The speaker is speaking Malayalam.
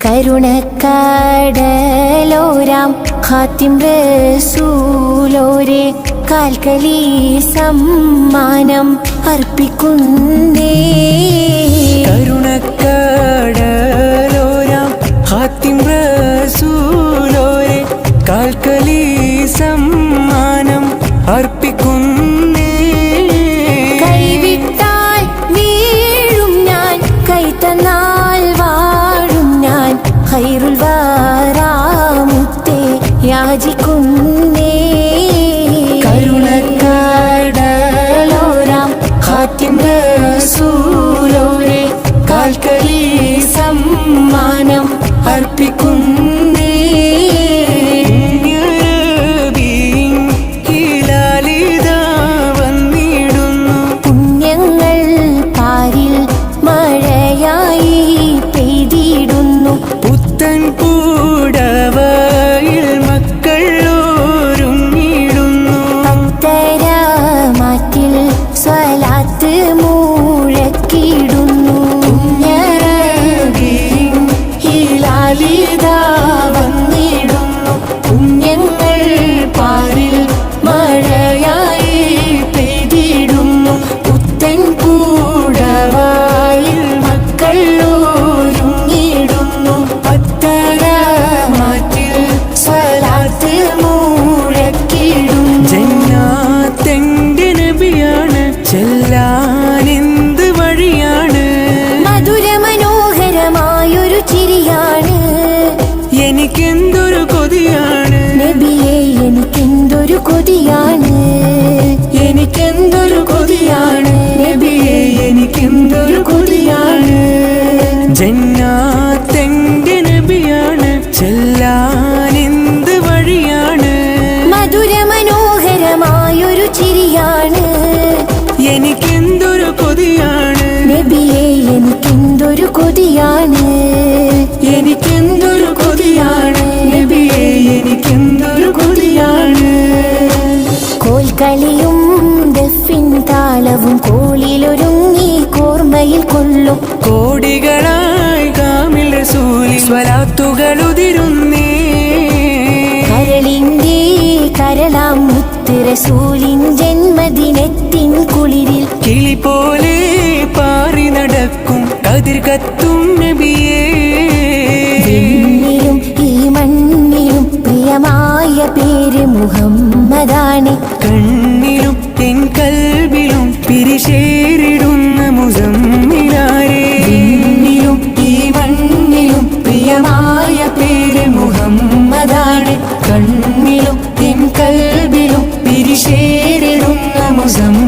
കരുണക്കടലോരാം ഖാത്തിം റസൂലോരെ കാൽക്കലി സമ്മാനം അർപ്പിക്കുന്നേ. വാറാമുത്തേ യാചിക്കുന്നേ? കരുണക്കടലോരാം ഖാത്തിം സൂലോരെ കാൽക്കലി സമ്മാനം അർപ്പിക്കുന്നേ ചെല്ലാനെന്ത് വഴിയാണ്? മധുരമനോഹരമായൊരു ചിരിയാണ്. എനിക്കെന്തൊരു കൊതിയാണ്? നബിയെ എനിക്കെന്തൊരു കൊതിയാണ്? എനിക്കെന്തൊരു കൊതിയാണ്? നബിയെ എനിക്കെന്തൊരു കൊതിയാണ്? കോൽക്കളിയും ദഫിൻ താളവും കോളിലൊരുങ്ങി കോർമ്മയിൽ കൊള്ളും. കോടികളായി കാമിൽ റസൂലി സ്വലാത്തുകൾ കരളാം മുത്ത് സൂലിൻ ജന്മദിനത്തിൻ കുളിരിൽ കിളി പോലെ പാറി നടക്കും കതിർ കത്തും നബിയേ. ഈ മണ്ണിലും പ്രിയമായ പേര് മുഹമ്മദാണ്. കണ്ണിലും എൻ കൽബിലും പിരിശേരിടുന്ന മുസമ്മിലാരേ. ഈ മണ്ണിലും പ്രിയമായ പേര് മുഹമ്മദാണ്. കണ്ണിലും കൽബിലും പിരിശേരിടുന്ന മുസമ്മിലാണ്